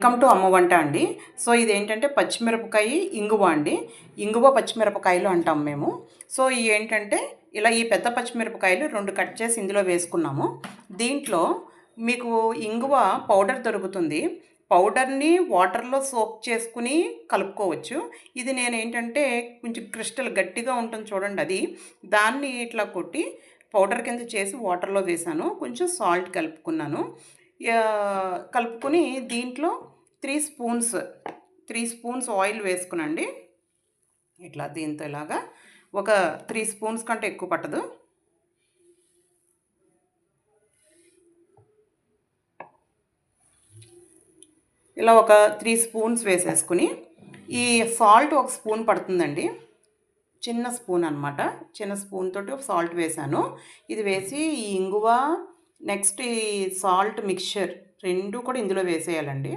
Welcome to అమ్మ వంట అండి. సో ఇది ఏంటంటే పచ్చిమిరపకాయ ఇంగువ అండి. ఇంగువ పచ్చిమిరపకాయలు అంటాం మేము. సో ఇవి ఏంటంటే ఇలా ఈ పెద్ద పచ్చిమిరపకాయలు రెండు కట్ చేసి ఇందులో వేసుకున్నాము. దీంట్లో మీకు ఇంగువ పౌడర్ దొరుకుతుంది. పౌడర్ని వాటర్లో సోక్ చేసుకుని కలుపుకోవచ్చు. ఇది నేను ఏంటంటే కొంచెం క్రిస్టల్ గట్టిగా ఉంటుంది చూడండి అది. దాన్ని ఇట్లా కొట్టి పౌడర్ కింద చేసి వాటర్లో వేసాను. కొంచెం సాల్ట్ కలుపుకున్నాను. కలుపుకుని దీంట్లో three spoons three spoons oil వేసుకునండి. ఇట్లా దీంతో ఇలాగా ఒక త్రీ స్పూన్స్ కంటే ఎక్కువ పట్టదు. ఇలా ఒక త్రీ స్పూన్స్ వేసేసుకుని ఈ సాల్ట్ ఒక స్పూన్ పడుతుందండి. చిన్న స్పూన్ అనమాట చిన్న స్పూన్ తోటి సాల్ట్ వేసాను ఇది వేసి ఈ ఇంగువ నెక్స్ట్ ఈ సాల్ట్ మిక్చర్ రెండు కూడా ఇందులో వేసేయాలండి.